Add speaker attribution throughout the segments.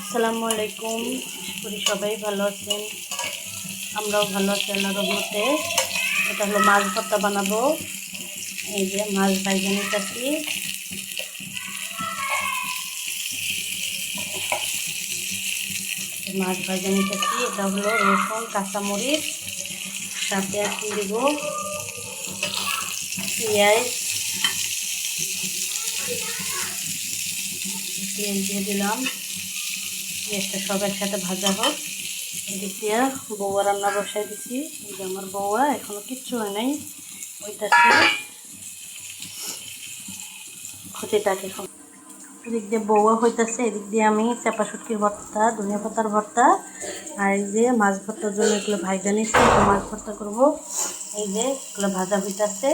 Speaker 1: আসসালামু আলাইকুম। করি সবাই ভালো আছেন। আমরাও ভালো আছি আল্লাহ রহমতে। এটা হলো মাছ ভর্তা বানাবো। এই যে মাছ বাইগানি চাষি মাছ ভাজানি চাষি এটা হলো রসুন, কাঁচামরিচ, সাথে কি দেব পেঁয়াজ পেঁয়াজ দিয়ে দিলাম। পেঁয়াজটা সব একসাথে ভাজা হোক। এদিক দিয়ে বৌয়া রান্না বসাই দিছি। এই যে আমার বৌয়া, এখনও কিচ্ছু হয় নাই। ওইটাতে ক্ষতিটাকে এখন এদিক দিয়ে বৌয়া হইতেছে, এদিক দিয়ে আমি চাপা শুটকির ভর্তা, ধনিয়া পাতার ভর্তা, আর এই যে মাছ ভর্তার জন্য এগুলো ভাজা নিচ্ছি মাছ ভর্তা করব। এই যে এগুলো ভাজা হইতেছে।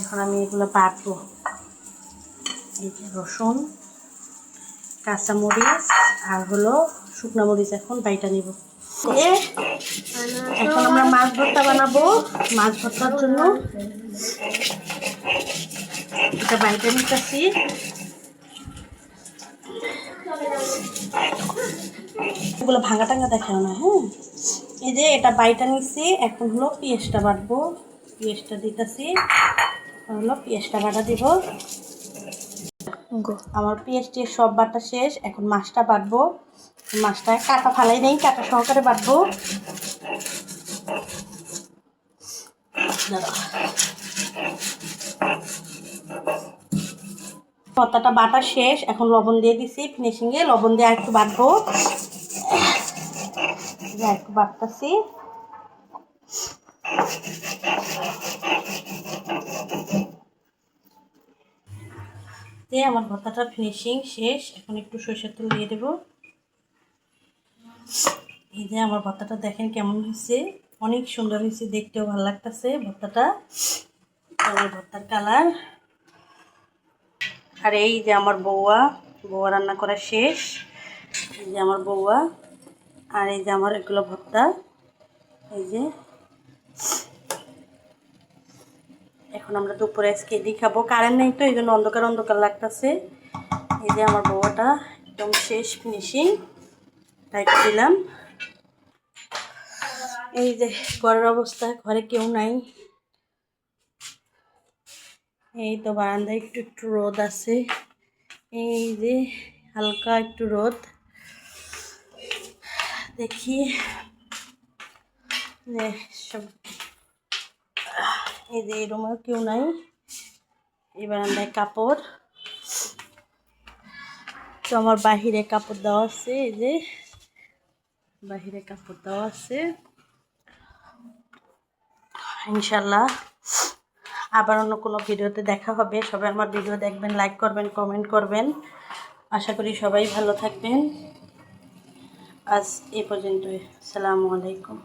Speaker 1: এখন আমি এগুলো বাটবো এই যে রসুন। কাঁচামরিচ আর হলো শুকনো মরিচ এখন বাইটা নিব। এখন আমরা মাছ ভর্তা বানাবো। মাছ ভর্তার জন্য এটা বাইটা নিতেছি। এগুলো ভাঙা টাঙ্গা দেখাও না হ্যাঁ? এই যে এটা বাইটা নিচ্ছি এখন হলো পেঁয়াজটা বাটবো। পেঁয়াজটা দিতেছি হলো পেঁয়াজটা বাটা দিব। আমার পেঁয়াজটি সব বাটা শেষ, এখন মাছটা বাটবো মাছটা কাটা ফালাই নেই, কাটা সহকারে বাটবো। পত্তাটা বাটা শেষ, এখন লবণ দিয়ে দিছি ফিনিশিংয়ে লবণ দিয়ে একটু বাটবো একটু বাটতেছি দিয়ে আমার ভর্তাটা ফিনিশিং শেষ। এখন একটু সরষের তেল দিয়ে দেবো। এই যে আমার ভর্তাটা দেখেন কেমন হয়েছে। অনেক সুন্দর হয়েছে, দেখতেও ভালো লাগতেছে ভর্তাটা আমার ভর্তার কালার আর এই যে আমার বৌয়া বৌয়া রান্না করা শেষ। এই যে আমার বৌয়া আর এই যে আমার এগুলো ভর্তা। এই যে এখন আমরা দুপুরে আজকে এদি খাব। কারেন্ট নেই তো এই জন্য অন্ধকার অন্ধকার লাগতেছে। এই যে আমার বৌয়াটা একদম শেষ ফিনিশিং তাই দিলাম এই যে ঘরের অবস্থা, ঘরে কেউ নাই। এই তো বারান্দায় একটু একটু রোদ আছে। এই যে হালকা একটু রোদ। দেখি। সব এই যে এই কেউ নাই। এই বারান্দায় কাপড়। তো আমার বাহিরে কাপড় দেওয়া আছে, এই যে। বাহিরে কাপড় দেওয়া আছে। ইনশাল্লাহ আবার অন্য কোনো ভিডিওতে দেখা হবে। সবাই আমার ভিডিও দেখবেন লাইক করবেন কমেন্ট করবেন। আশা করি সবাই ভালো থাকবেন। আজ এ পর্যন্তই। সালামু আলাইকুম।